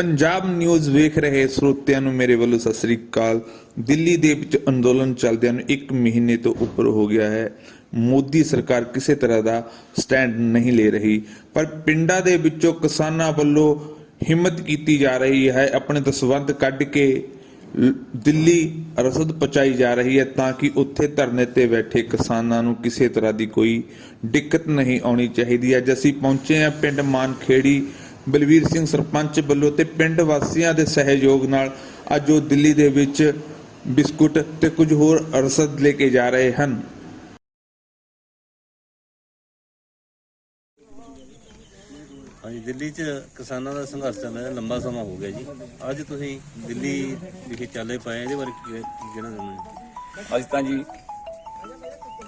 Punjab news ਵੇਖ ਰਹੇ ਸਰੋਤਿਆਂ ਨੂੰ ਮੇਰੇ ਵੱਲੋਂ ਸਤਿ ਸ੍ਰੀ ਅਕਾਲ। ਦਿੱਲੀ ਦੇ ਵਿੱਚ ਅੰਦੋਲਨ ਚੱਲਦਿਆਂ ਨੂੰ 1 ਮਹੀਨੇ ਤੋਂ ਉੱਪਰ ਹੋ ਗਿਆ ਹੈ। ਮੋਦੀ ਸਰਕਾਰ ਕਿਸੇ ਤਰ੍ਹਾਂ ਦਾ ਸਟੈਂਡ ਨਹੀਂ ਲੈ ਰਹੀ, ਪਰ ਪਿੰਡਾਂ ਦੇ ਵਿੱਚੋਂ ਕਿਸਾਨਾਂ ਵੱਲੋਂ ਹਿੰਮਤ ਕੀਤੀ ਜਾ ਰਹੀ ਹੈ। ਆਪਣੇ ਦਸਵੰਧ ਕੱਢ ਕੇ ਦਿੱਲੀ ਰਸਦ ਪਹੁੰਚਾਈ ਜਾ ਰਹੀ ਹੈ ਤਾਂ ਕਿ ਉੱਥੇ ਧਰਨੇ ਤੇ ਬੈਠੇ ਕਿਸਾਨਾਂ ਨੂੰ ਕਿਸੇ ਤਰ੍ਹਾਂ ਦੀ ਕੋਈ ਦਿੱਕਤ ਨਹੀਂ ਆਉਣੀ ਚਾਹੀਦੀ। ਅੱਜ ਅਸੀਂ ਪਹੁੰਚੇ ਹਾਂ ਪਿੰਡ ਮਾਨਖੇੜੀ ਬਲਵੀਰ ਸਿੰਘ ਸਰਪੰਚ ਵੱਲੋਂ ਤੇ ਪਿੰਡ ਵਾਸੀਆਂ ਦੇ ਸਹਿਯੋਗ ਨਾਲ ਅੱਜ ਉਹ ਦਿੱਲੀ ਦੇ ਵਿੱਚ ਬਿਸਕੁਟ ਤੇ ਕੁਝ ਹੋਰ ਰਸਦ ਲੈ ਕੇ ਜਾ ਰਹੇ ਹਨ। ਹਾਂਜੀ ਦਿੱਲੀ 'ਚ ਕਿਸਾਨਾਂ ਦਾ ਸੰਘਰਸ਼ ਚੱਲ ਰਿਹਾ ਲੰਬਾ ਸਮਾਂ ਹੋ ਗਿਆ ਜੀ। ਅੱਜ ਤੁਸੀਂ ਦਿੱਲੀ ਵਿਖੇ ਚੱਲੇ ਪਏ ਇਹਦੇ ਬਾਰੇ ਕੀ ਕਹਿਣਾ ਚਾਹੁੰਦੇ ਹੋ? ਅਸੀਂ ਤਾਂ ਜੀ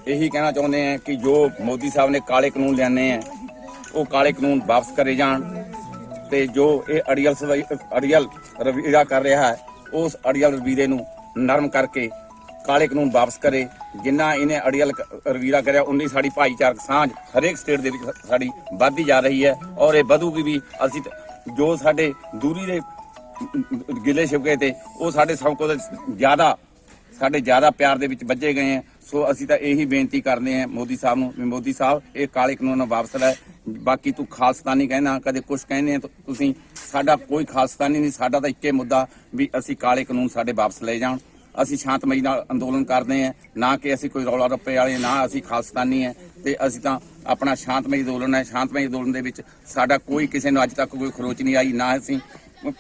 ਇਹੀ ਕਹਿਣਾ ਚਾਹੁੰਦੇ ਹਾਂ ਕਿ ਜੋ ਮੋਦੀ ਸਾਹਿਬ ਨੇ ਕਾਲੇ ਕਾਨੂੰਨ ਲਿਆਨੇ ਆ ਉਹ ਕਾਲੇ ਕਾਨੂੰਨ ਵਾਪਸ ਕਰੇ ਜਾਣ। ਤੇ ਜੋ ਇਹ ਅੜੀਅਲ ਸਵਾਈ ਅੜੀਅਲ ਰਵੀਰਾ ਕਰ ਰਿਹਾ ਹੈ, ਉਸ ਅੜੀਅਲ ਰਵੀਰੇ ਨੂੰ ਨਰਮ ਕਰਕੇ ਕਾਲੇ ਕਾਨੂੰਨ ਵਾਪਸ ਕਰੇ, ਜਿੰਨਾ ਇਹਨੇ ਅੜੀਅਲ ਰਵੀਰਾ ਕਰਿਆ, ਉਨੀ ਸਾਡੀ ਭਾਈਚਾਰਕ ਸਾਂਝ ਹਰੇਕ ਸਟੇਟ ਦੇ ਵਿੱਚ ਸਾਡੀ ਵੱਧਦੀ ਜਾ ਰਹੀ ਹੈ ਔਰ ਇਹ ਵਧੂਗੀ ਵੀ। ਅਸੀਂ ਜੋ ਸਾਡੇ ਦੂਰੀ ਦੇ ਗਿਲੇ ਸ਼ਿਵਕੇ ਤੇ ਉਹ ਸਾਡੇ ਸਭ ਤੋਂ ਜ਼ਿਆਦਾ, ਸਾਡੇ ਜ਼ਿਆਦਾ ਪਿਆਰ ਦੇ ਵਿੱਚ ਵੱਜੇ ਗਏ ਆ ਸੋ ਅਸੀਂ ਤਾਂ ਇਹੀ ਬੇਨਤੀ ਕਰਦੇ ਹਾਂ ਮੋਦੀ ਸਾਹਿਬ ਨੂੰ ਵੀ ਮੋਦੀ ਸਾਹਿਬ, ਇਹ ਕਾਲੇ ਕਾਨੂੰਨ ਨੂੰ ਵਾਪਸ ਲੈ। ਬਾਕੀ ਤੂੰ ਖਾਲਸਤਾਨੀ ਕਹਿਣਾ ਕਦੇ ਕੁਝ ਕਹਿੰਦੇ ਆ ਤੁਸੀਂ। ਸਾਡਾ ਕੋਈ ਖਾਲਸਤਾਨੀ ਨਹੀਂ, ਸਾਡਾ ਤਾਂ ਇੱਕੇ ਮੁੱਦਾ ਵੀ ਅਸੀਂ ਕਾਲੇ ਕਾਨੂੰਨ ਸਾਡੇ ਵਾਪਸ ਲੈ ਜਾਣ। ਅਸੀਂ ਸ਼ਾਂਤਮਈ ਨਾਲ ਅੰਦੋਲਨ ਕਰਦੇ ਹਾਂ ਨਾ ਕਿ ਅਸੀਂ ਕੋਈ ਰੌਲਾ ਰੱਪੇ ਵਾਲੇ, ਨਾ ਅਸੀਂ ਖਾਲਸਤਾਨੀ ਹੈ ਤੇ ਅਸੀਂ ਤਾਂ ਆਪਣਾ ਸ਼ਾਂਤਮਈ ਅੰਦੋਲਨ ਹੈ। ਸ਼ਾਂਤਮਈ ਅੰਦੋਲਨ ਦੇ ਵਿੱਚ ਸਾਡਾ ਕੋਈ ਕਿਸੇ ਨੂੰ ਅੱਜ ਤੱਕ ਕੋਈ ਖਰੋਚ ਨਹੀਂ ਆਈ, ਨਾ ਅਸੀਂ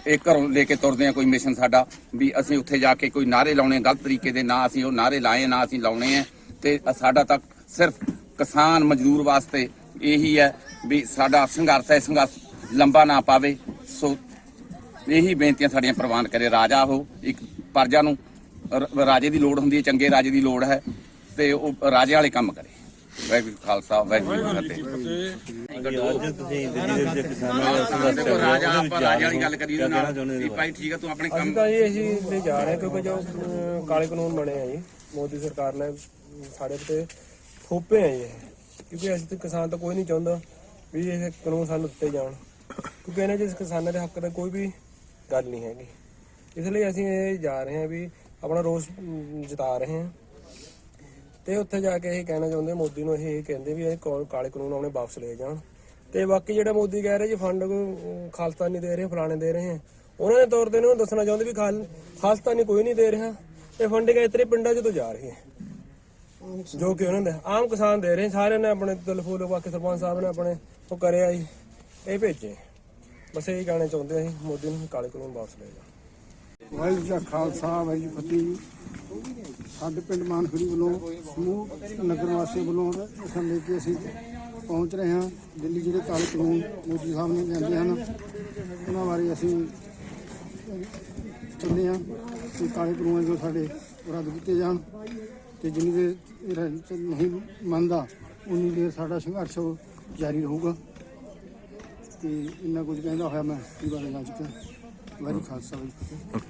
ਇਹ ਘਰੋਂ ਲੈ ਕੇ ਤੁਰਦੇ ਆ ਕੋਈ ਮਿਸ਼ਨ ਸਾਡਾ ਵੀ ਅਸੀਂ ਉੱਥੇ ਜਾ ਕੇ ਕੋਈ ਨਾਰੇ ਲਾਉਣੇ ਗਲਤ ਤਰੀਕੇ ਦੇ ਨਾ ਅਸੀਂ ਉਹ ਨਾਰੇ ਲਾਏ, ਨਾ ਅਸੀਂ ਲਾਉਣੇ ਆ ਤੇ ਸਾਡਾ ਤੱਕ ਸਿਰਫ ਕਿਸਾਨ ਮਜ਼ਦੂਰ ਵਾਸਤੇ ਇਹੀ ਹੈ ਵੀ ਸਾਡਾ ਸੰਘਰਸ਼ ਹੈ, ਸੰਘਰਸ਼ ਲੰਬਾ ਨਾ ਪਾਵੇ। ਸੋ ਇਹੀ ਬੇਨਤੀਆਂ ਸਾਡੀਆਂ ਪ੍ਰਵਾਨ ਕਰੇ, ਰਾਜਾ ਉਹ ਇੱਕ ਪਰਜਾ ਨੂੰ ਰ- ਰਾਜੇ ਦੀ ਲੋੜ ਹੁੰਦੀ ਹੈ, ਚੰਗੇ ਰਾਜੇ ਦੀ ਲੋੜ ਹੈ ਤੇ ਉਹ ਰਾਜੇ ਵਾਲੇ ਕੰਮ ਕਰੇ। ਵਾਹਿਗੁਰੂ ਖਾਲਸਾ ਵਾਹਿਗੁਰੂ ਜੀ ਕੀ ਫਤਿਹ। ਅੱਜ ਤੁਸੀਂ ਦਿੱਲੀ ਦੇ ਵਿੱਚ ਕਿਸਾਨਾਂ ਦਾ ਸੰਘਰਸ਼ ਚੱਲ ਦੇਖੋ ਰਿਹਾ ਰਾਜਾ ਉਹਦੇ ਵਿੱਚ ਆਪਾਂ ਰਾਜੇ ਵਾਲੀ ਗੱਲ ਕਰੀਏ ਕਿਆ ਉਹਦੇ ਕਹਿਣਾ ਨਾਲ। ਚਾਹੁੰਦੇ ਵੀ ਹੋ ਭਾਈ ਠੀਕ ਹੈ ਤੂੰ ਆਪਣੇ ਅਸੀਂ ਕੰਮ ਤਾਂ ਜੀ ਅਸੀਂ ਤੇ ਜਾ ਰਹੇ ਹਾਂ ਕਿਉਂਕਿ ਜੋ ਅਮ, ਕਾਲੇ ਕਾਨੂੰਨ ਬਣੇ ਆ ਜੀ। ਮੋਦੀ ਸਰਕਾਰ ਨੇ ਸਾਡੇ ਤੇ ਥੋਪੇ ਆ ਜੀ ਇਹ। ਕਿਉਂਕਿ ਅਸੀਂ ਤੇ ਕਿਸਾਨ ਤਾਂ ਕੋਈ ਨਹੀਂ ਚਾਹੁੰਦਾ ਵੀ ਇਹ ਕਾਨੂੰਨ ਸਾਨੂੰ ਦਿੱਤੇ ਜਾਣ। ਕਿਉਂਕਿ ਇਹਨਾਂ 'ਚ ਕਿਸਾਨਾਂ ਦੇ ਹੱਕ ਦਾ ਕੋਈ ਵੀ ਗੱਲ ਨਹੀਂ ਹੈਗੀ। ਇਸ ਲਈ ਅਸੀਂ ਇਹ ਜਾ ਰਹੇ ਹਾਂ ਵੀ ਆਪਣਾ ਰੋਸ ਜਤਾ ਰਹੇ ਹਾਂ। ਤੇ ਉੱਥੇ ਜਾ ਕੇ ਇਹ ਕਹਿਣਾ ਚਾਹੁੰਦੇ ਮੋਦੀ ਨੂੰ ਇਹ ਕਹਿੰਦੇ ਵੀ ਇਹ ਕਾਲੇ ਕਾਨੂੰਨ ਆਪਣੇ ਵਾਪਸ ਲਏ ਜਾਣ। ਤੇ ਬਾਕੀ ਜਿਹੜਾ ਮੋਦੀ ਕਹਿ ਰਿਹਾ ਜੀ ਫੰਡ ਅਮ, ਖਾਲਸਤਾਨੀ ਦੇ ਰਹੇ ਫਲਾਣੇ ਦੇ ਰਹੇ ਉਹਨਾਂ ਦੇ ਤੌਰ ਤੇ ਇਹਨੂੰ ਦੱਸਣਾ ਚਾਹੁੰਦੇ ਵੀ ਖਾਲ ਖਾਲਸਤਾਨੀ ਕੋਈ ਨਹੀਂ ਦੇ ਰਿਹਾ। ਇਹ ਫੰਡਿੰਗ ਇਤਰੇ ਪਿੰਡਾਂ 'ਚ ਤੋਂ ਜਾ ਰਹੀ ਹੈ ਜੋ ਕਿ ਉਹਨਾਂ ਦੇ ਆਮ ਕਿਸਾਨ ਦੇ ਰਹੇ ਸਾਰਿਆਂ ਨੇ ਆਪਣੇ ਦਿਲਫੂਲ ਬਾਕੀ ਸਰਪੰਚ ਸਾਹਿਬ ਨੇ ਆਪਣੇ ਉਹ ਕਰਿਆ ਜੀ ਇਹ ਭੇਜੇ। ਬਸ ਇਹ ਕਹਿਣਾ ਚਾਹੁੰਦੇ ਅਸੀਂ ਮੋਦੀ ਨੂੰ ਕਾਲੇ ਕਾਨੂੰਨ ਵਾਪਸ ਲਏ ਜਾਣ। ਵਾਹਿਗੁਰੂ ਜੀ ਕਾ ਖਾਲਸਾ, ਵਾਹਿਗੁਰੂ ਜੀ ਫਤਿਹ। ਸਾਡੇ ਪਿੰਡ ਮਾਨਖੜੀ ਵੱਲੋਂ ਸਮੂਹ ਨਗਰ ਵਾਸੀਆਂ ਵੱਲੋਂ ਅਸਾਂ ਲੈ ਕੇ ਅਸੀਂ ਪਹੁੰਚ ਰਹੇ ਹਾਂ। ਦਿੱਲੀ ਜਿਹੜੇ ਕਾਲੇ ਕਾਨੂੰਨ ਮੋਦੀ ਸਾਹਿਬ ਨੇ ਲਿਆਂਦੇ ਹਨ, ਉਹਨਾਂ ਬਾਰੇ ਅਸੀਂ ਚਾਹੁੰਦੇ ਹਾਂ ਕਿ ਕਾਲੇ ਕਾਨੂੰਨ ਜੋ ਸਾਡੇ ਰੱਦ ਕੀਤੇ ਜਾਣ ਤੇ ਜਿੰਨੀ ਦੇਰ ਇਹ ਨਹੀਂ ਮੰਨਦਾ, ਉਨੀ ਦੇਰ ਸਾਡਾ ਸੰਘਰਸ਼ ਜਾਰੀ ਰਹੂਗਾ। ਤੇ ਇੰਨਾ ਕੁਝ ਕਹਿੰਦਾ ਹੋਇਆ ਮੈਂ ਇਹ ਬਾਰੇ ਜਾ ਚੁੱਕਾ ਵਾਹਿਗੁਰੂ ਖਾਲਸਾ, ਵਾਹਿਗੁਰੂ ਫਤਿਹ।